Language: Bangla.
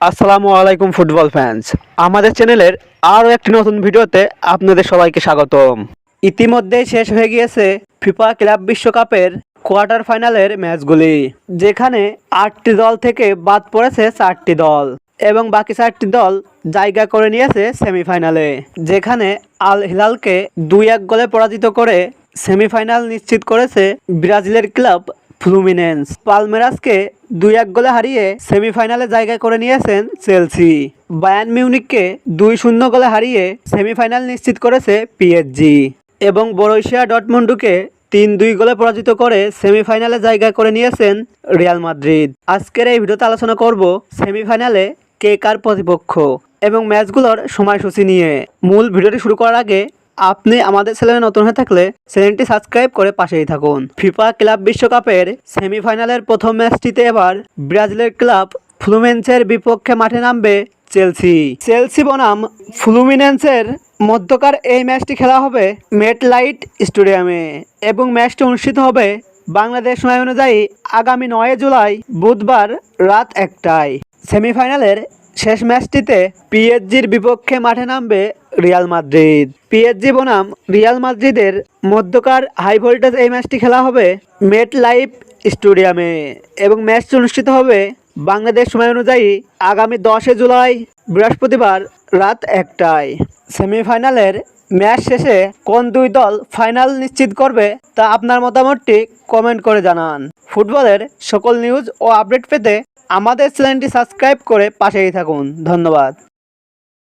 আসসালামু আলাইকুম ফুটবল ফ্যান্স আমাদের চ্যানেলের আরও একটি নতুন ভিডিওতে আপনাদের সবাইকে স্বাগতম। ইতিমধ্যেই শেষ হয়ে গিয়েছে ফিফা ক্লাব বিশ্বকাপের কোয়ার্টার ফাইনালের ম্যাচগুলি, যেখানে আটটি দল থেকে বাদ পড়েছে চারটি দল এবং বাকি চারটি দল জায়গা করে নিয়েছে সেমিফাইনালে, যেখানে আল হিলালকে দুই এক গোলে পরাজিত করে সেমিফাইনাল নিশ্চিত করেছে ব্রাজিলের ক্লাব ফ্লুমিনেন্স। পালমেরাসকে দুই এক গোলে হারিয়ে সেমিফাইনালে জায়গা করে নিয়েছেন চেলসি। বায়ান মিউনিককে দুই শূন্য গোলে হারিয়ে সেমিফাইনাল নিশ্চিত করেছে পিএসজি। এবং বরৈশিয়া ডটমন্ডুকে তিন দুই গোলে পরাজিত করে সেমিফাইনালে জায়গা করে নিয়েছেন রিয়াল মাদ্রিদ। আজকের এই ভিডিওতে আলোচনা করব সেমিফাইনালে কে কার প্রতিপক্ষ এবং ম্যাচগুলোর সময়সূচি নিয়ে। মূল ভিডিওটি শুরু করার আগে আপনি আমাদের চ্যানেলে নতুন হয়ে থাকলে চ্যানেলটি সাবস্ক্রাইব করে পাশেই থাকুন। ফিফা ক্লাব বিশ্বকাপের সেমিফাইনালের প্রথম ম্যাচটিতে এবার ব্রাজিলের ক্লাব ফ্লুমেন্সের বিপক্ষে মাঠে নামবে চেলসি। চেলসি বনাম ফ্লুমিনেন্সের মধ্যকার এই ম্যাচটি খেলা হবে মেট লাইট স্টেডিয়ামে এবং ম্যাচটি অনুষ্ঠিত হবে বাংলাদেশ সময় অনুযায়ী আগামী নয় জুলাই বুধবার রাত একটায়। সেমিফাইনালের শেষ ম্যাচটিতে পিএসজির বিপক্ষে মাঠে নামবে রিয়াল মাদ্রিদ। পিএসজি বনাম রিয়াল মাদ্রিদের মধ্যকার হাই ভোল্টেজ এই ম্যাচটি খেলা হবে মেট লাইফ স্টেডিয়ামে এবং ম্যাচটি অনুষ্ঠিত হবে বাংলাদেশ সময় অনুযায়ী আগামী দশে জুলাই বৃহস্পতিবার রাত একটায়। সেমিফাইনালের ম্যাচ শেষে কোন দুই দল ফাইনাল নিশ্চিত করবে তা আপনার মতামতটি কমেন্ট করে জানান। ফুটবলের সকল নিউজ ও আপডেট পেতে আমাদের চ্যানেলটি সাবস্ক্রাইব করে পাশেই থাকুন। ধন্যবাদ।